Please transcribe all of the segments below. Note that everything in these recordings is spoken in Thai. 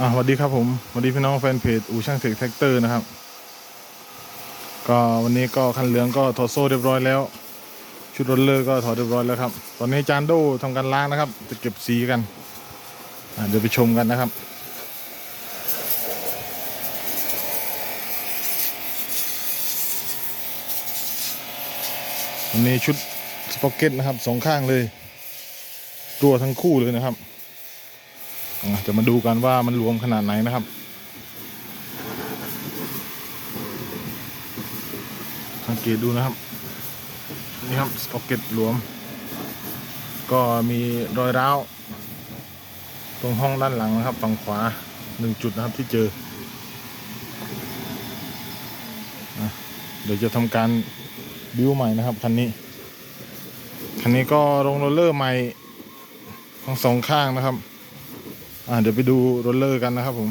อ่าสวัสดีครับผมสวัสดีพี่น้องแฟนเพจอูช่างเสกแท็กเตอร์นะครับ ก็วันนี้ก็คันเหลืองก็ถอดโซ่เรียบร้อยแล้ว ชุดรถเลอร์ก็ถอดเรียบร้อยแล้วครับ ตอนนี้จานโดทำการล้างนะครับ จะเก็บสีกันอ่าเดี๋ยวไปชมกันนะครับวันนี้ชุดสป็อกเก็ตนะครับสองข้างเลย ตัวทั้งคู่เลยนะครับ จะมาดูกันว่ามันรวมขนาดไหนนะครับสังเกตดูนะครับ นี่ครับสป็อกเก็ตรวม ก็มีรอยร้าว ตรงห้องด้านหลังนะครับ ฝั่งขวาหนึ่งจุดนะครับที่เจออเดี๋ยวจะทำการบิ้วใหม่นะครับคันนี้ คันนี้ก็ลงโรลเลอร์ใหม่ทั้งสองข้างนะครับ อ่าเดี๋ยวไปดูโรลเลอร์กันนะครับผม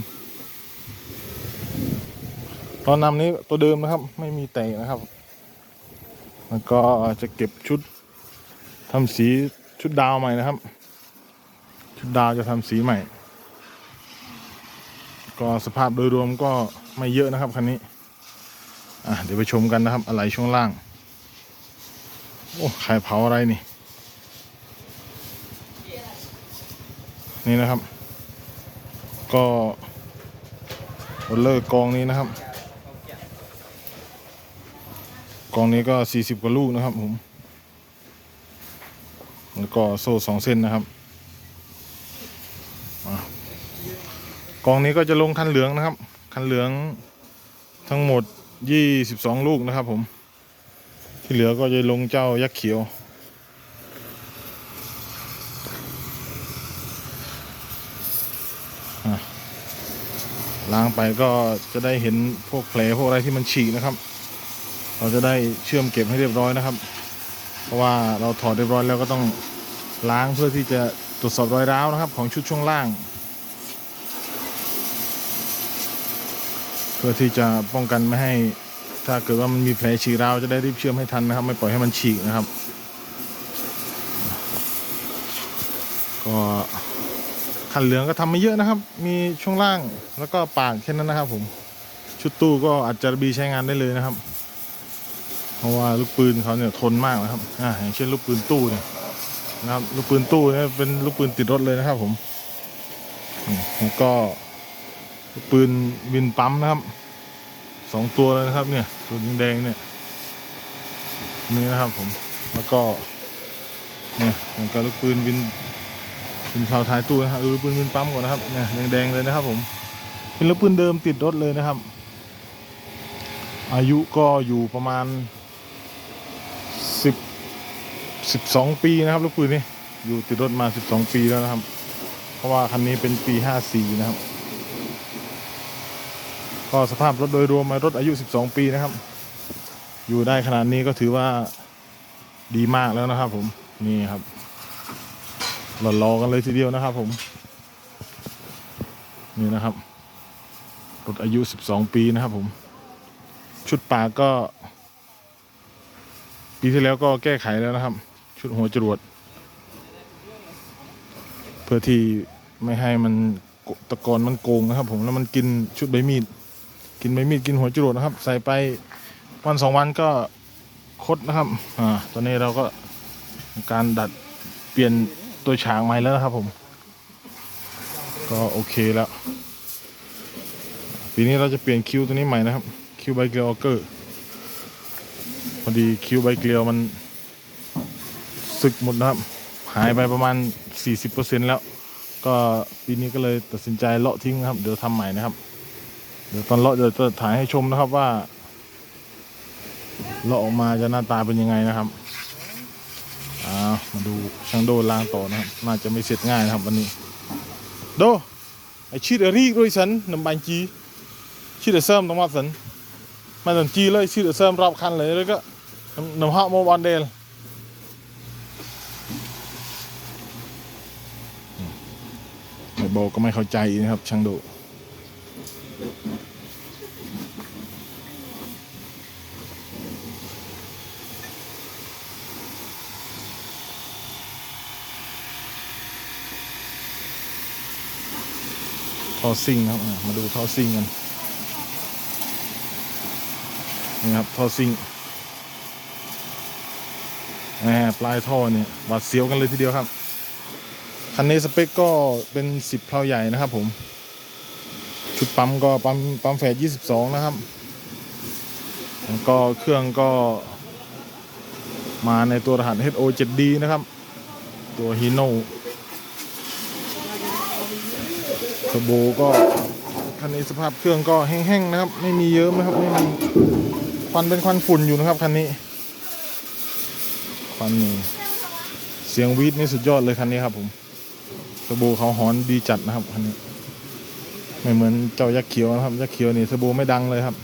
ตอนนำนี้ตัวเดิมนะครับ ไม่มีแตกนะครับ แล้วก็จะเก็บชุดทำสีชุดดาวใหม่นะครับ ชุดดาวจะทำสีใหม่ ก็สภาพโดยรวมก็ไม่เยอะนะครับคันนี้ อะเดี๋ยวไปชมกันนะครับ อะไรช่วงล่าง โอ้ใครเผาอะไรนี่ นี่นะครับ ก็โรลเลอร์กองนี้นะครับ กองนี้ก็ 40 กว่าลูกนะครับผมแล้วก็โซ่สองเส้นนะครับกองนี้ก็จะลงคันเหลืองนะครับ คันเหลืองทั้งหมด 22 ลูกนะครับผม ที่เหลือก็จะลงเจ้ายักษ์เขียว ล้างไปก็จะได้เห็นพวกแผลพวกอะไรที่มันฉีกนะครับ เราจะได้เชื่อมเก็บให้เรียบร้อยนะครับ เพราะว่าเราถอดเรียบร้อยแล้วก็ต้องล้างเพื่อที่จะตรวจสอบรอยร้าวนะครับ ของชุดช่วงล่าง เพื่อที่จะป้องกันไม่ให้ถ้าเกิดว่ามันมีแผลฉีกร้าวจะได้รีบเชื่อมให้ทันนะครับ ไม่ปล่อยให้มันฉีกนะครับ ก็ ขันเหลืองก็ทำไม่เยอะนะครับ มีช่วงล่างแล้วก็ปากแค่นั้นนะครับ ผม ชุดตู้ก็อาจจะบีใช้งานได้เลยนะครับ เพราะว่าลูกปืนเขาเนี่ยทนมากนะครับอ่าอย่างเช่นลูกปืนตู้เนี่ยนะครับลูกปืนตู้เนี่ยเป็นลูกปืนติดรถเลยนะครับ ผมอืมแล้วก็ลูกปืนวินปั๊มนะครับสองตัวเลยนะครับเนี่ยตัวแดงเนี่ยนี่นะครับผมแล้วก็เนี่ยแล้วก็ลูกปืนวิน เป็นชาวท้ายตู้นะครับดูปืนวินปั๊มก่อนนะครับเนี่ยแดงๆเลยนะครับ ผม เป็นลูกปืนเดิมติดรถเลยนะครับ อายุก็อยู่ประมาณสิบสิบสองปีนะครับลูกปืนนี่อยู่ติดรถมาสิบสองปีแล้วนะครับ เพราะว่าคันนี้เป็นปีห้าสี่นะครับ ก็สภาพรถโดยรวมมารถอายุสิบสองปีนะครับ อยู่ได้ขนาดนี้ก็ถือว่าดีมากแล้วนะครับ ผมนี่ครับ หล่อรอกันเลยทีเดียวนะครับ ผม นี่นะครับรถอายุสิบสองปีนะครับ ผม ชุดปากก็ ปีที่แล้วก็แก้ไขแล้วนะครับ ชุดหัวจรวด เพื่อที่ไม่ให้มันตะกอนมันโกงนะครับ ผมแล้วมันกินชุดใบมีด กินใบมีดกินหัวจรวดนะครับ ใส่ไปวันสองวันก็คดนะครับ อ่า ตอนนี้เราก็การดัดเปลี่ยน ตัวฉากใหม่แล้วนะครับผม ก็โอเคแล้ว ปีนี้เราจะเปลี่ยนคิวตัวนี้ใหม่นะครับ คิวไบเกลียวออเกอร์พอดีคิวไบเกลียวมันสึกหมดนะครับ หายไปประมาณ 40%แล้ว ก็ปีนี้ก็เลยตัดสินใจเลาะทิ้งนะครับ เดี๋ยวทำใหม่นะครับ เดี๋ยวตอนเลาะเดี๋ยวจะถ่ายให้ชมนะครับว่าเลาะออกมาจะหน้าตาเป็นยังไงนะครับ มาดูช่างโดล้างต่อนะครับ น่าจะไม่เสร็จง่ายนะครับวันนี้ โดไอชีดอรีด้วยฉันนำบัญชีชีดเสริมต้องมาสันมาสันจีเลยชีดเสริมรอบคันเลยแล้วก็นำนำห้าโมบอลเดลไม่บก็ไม่เข้าใจนะครับช่างโด ท่อซิ่งครับมาดูท่อซิ่งกันนี่ครับท่อซิ่งแหมปลายท่อเนี่ยหวาดเสียวกันเลยทีเดียวครับคันนี้สเปคก็เป็นสิบเพลาใหญ่นะครับผม ชุดปั๊มก็ปั๊มปั๊มแฝด22นะครับแล้วก็เครื่องก็มาในตัวรหัส HO 7D นะครับ ตัว Hino เทอร์โบก็คันนี้สภาพเครื่องก็แห้งๆนะครับ ไม่มีเยิ้มนะครับไม่มีควันเป็นควันฝุ่นอยู่นะครับคันนี้ควันนี่เสียงวีดนี่สุดยอดเลยคันนี้ครับผมเทอร์โบเขาหอนดีจัดนะครับคันนี้ ไม่เหมือนเจ้ายักษ์เขียวนะครับยักษ์เขียวนี่เทอร์โบไม่ดังเลยครับ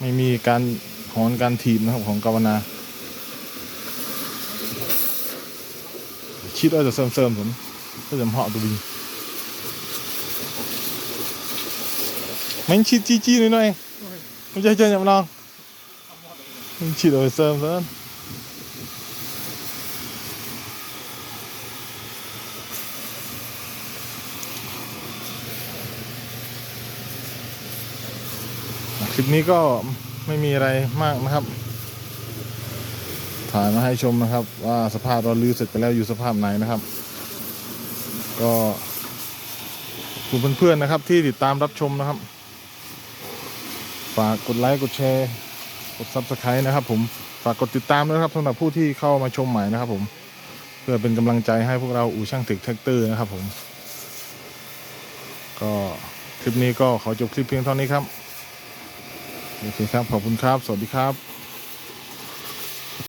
ไม่มีการหอนการถีบนะครับของกาวนาคิดว่าจะเสริมเสริมๆผมก็จะเหาะตัวบิ มันชิดจี้จี้หน่อยหน่อยไม่ใช่เจออย่างลองมันชิดเอาไปเสริมเสริมคลิปนี้ก็ไม่มีอะไรมากนะครับ ถ่ายมาให้ชมนะครับ ว่าสภาพเราลื้อเสร็จไปแล้วอยู่สภาพไหนนะครับ ก็คุณเพื่อนๆนะครับที่ติดตามรับชมนะครับ ฝากกดไลค์กดแชร์กด subscribe นะครับผมฝากกดติดตามด้วยนะครับสำหรับผู้ที่เข้ามาชมใหม่นะครับผมเพื่อเป็นกำลังใจให้พวกเราอู่ช่างถึกแท็กเตอร์นะครับผมก็คลิปนี้ก็ขอจบคลิปเพียงเท่านี้ครับโอเคครับขอบคุณครับ สวัสดีครับ